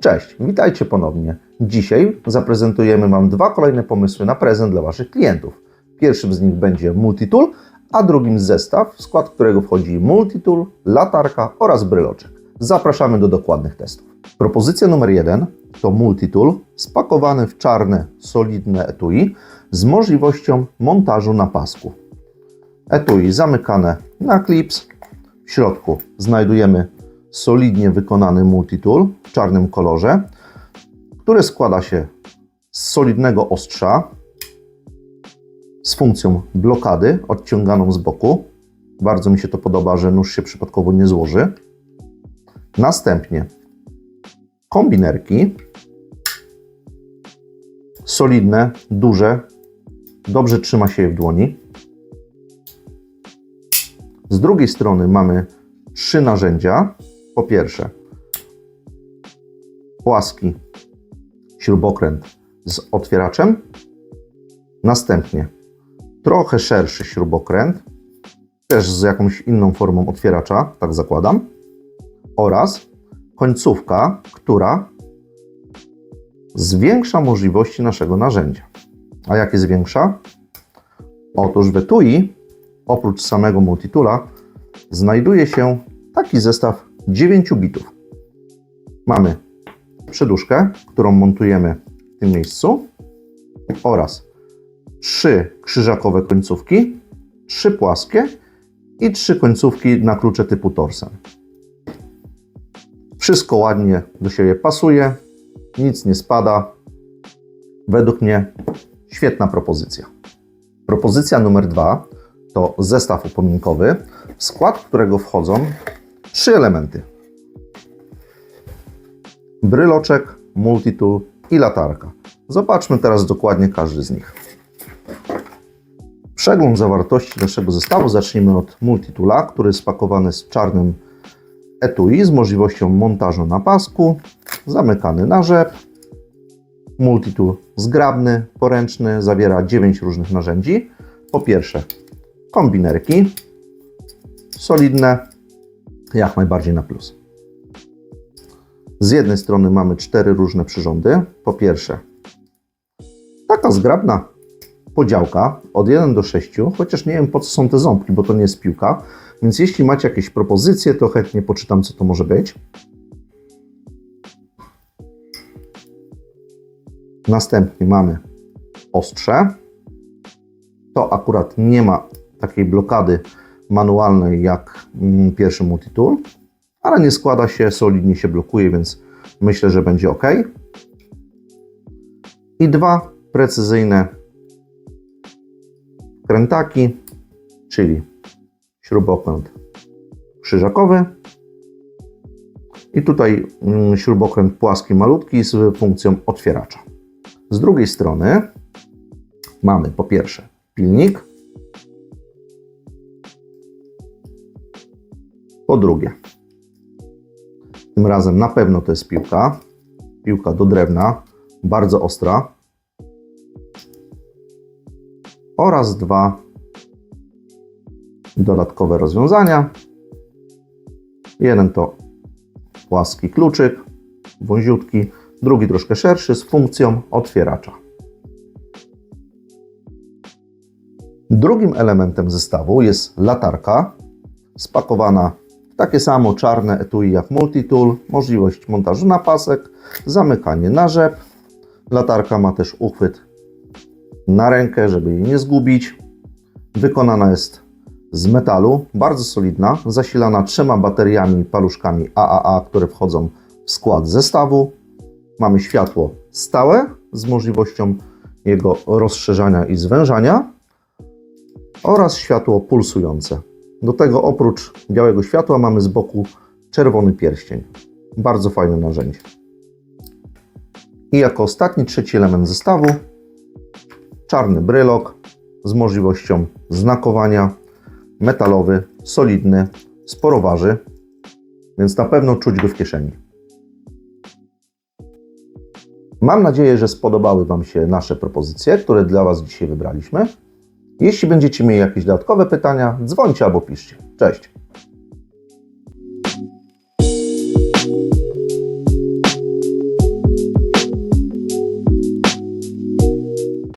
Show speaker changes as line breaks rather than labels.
Cześć, witajcie ponownie. Dzisiaj zaprezentujemy Wam dwa kolejne pomysły na prezent dla Waszych klientów. Pierwszym z nich będzie multitool, a drugim zestaw, w skład którego wchodzi multitool, latarka oraz bryloczek. Zapraszamy do dokładnych testów. Propozycja numer jeden to multitool spakowany w czarne, solidne etui z możliwością montażu na pasku. Etui zamykane na klips. W środku znajdujemy solidnie wykonany multitool w czarnym kolorze, który składa się z solidnego ostrza z funkcją blokady odciąganą z boku. Bardzo mi się to podoba, że nóż się przypadkowo nie złoży. Następnie kombinerki solidne, duże, dobrze trzyma się je w dłoni. Z drugiej strony mamy trzy narzędzia. Po pierwsze, płaski śrubokręt z otwieraczem. Następnie trochę szerszy śrubokręt, też z jakąś inną formą otwieracza, tak zakładam. Oraz końcówka, która zwiększa możliwości naszego narzędzia. A jakie zwiększa? Otóż w etui, oprócz samego multitula, znajduje się taki zestaw 9 bitów. Mamy przeduszkę, którą montujemy w tym miejscu oraz trzy krzyżakowe końcówki, trzy płaskie i trzy końcówki na klucze typu torsen. Wszystko ładnie do siebie pasuje, nic nie spada. Według mnie świetna propozycja. Propozycja numer dwa to zestaw upominkowy, w skład którego wchodzą trzy elementy. Bryloczek, multitool i latarka. Zobaczmy teraz dokładnie każdy z nich. Przegląd zawartości naszego zestawu zacznijmy od multitoola, który jest spakowany z czarnym etui z możliwością montażu na pasku, zamykany na rzep. Multitool zgrabny, poręczny, zawiera 9 różnych narzędzi. Po pierwsze, kombinerki solidne, jak najbardziej na plus. Z jednej strony mamy cztery różne przyrządy. Po pierwsze, taka zgrabna podziałka od 1 do 6, chociaż nie wiem po co są te ząbki, bo to nie jest piłka. Więc jeśli macie jakieś propozycje, to chętnie poczytam, co to może być. Następnie mamy ostrze. To akurat nie ma takiej blokady manualnej jak mm, pierwszy multitool, ale nie składa się, solidnie się blokuje, więc myślę, że będzie ok. I dwa precyzyjne krętaki, czyli śrubokręt krzyżakowy i tutaj mm, śrubokręt płaski malutki z funkcją otwieracza. Z drugiej strony mamy po pierwsze pilnik, po drugie tym razem na pewno to jest piłka, piłka do drewna, bardzo ostra oraz dwa dodatkowe rozwiązania. Jeden to płaski kluczyk, wąziutki, drugi troszkę szerszy z funkcją otwieracza. Drugim elementem zestawu jest latarka spakowana takie samo czarne etui jak multitool, możliwość montażu na pasek, zamykanie na rzep. Latarka ma też uchwyt na rękę, żeby jej nie zgubić. Wykonana jest z metalu, bardzo solidna, zasilana trzema bateriami paluszkami AAA, które wchodzą w skład zestawu. Mamy światło stałe z możliwością jego rozszerzania i zwężania oraz światło pulsujące. Do tego oprócz białego światła mamy z boku czerwony pierścień. Bardzo fajne narzędzie. I jako ostatni, trzeci element zestawu czarny brylok z możliwością znakowania, metalowy, solidny, sporo waży, więc na pewno czuć go w kieszeni. Mam nadzieję, że spodobały Wam się nasze propozycje, które dla Was dzisiaj wybraliśmy. Jeśli będziecie mieli jakieś dodatkowe pytania, dzwońcie albo piszcie. Cześć!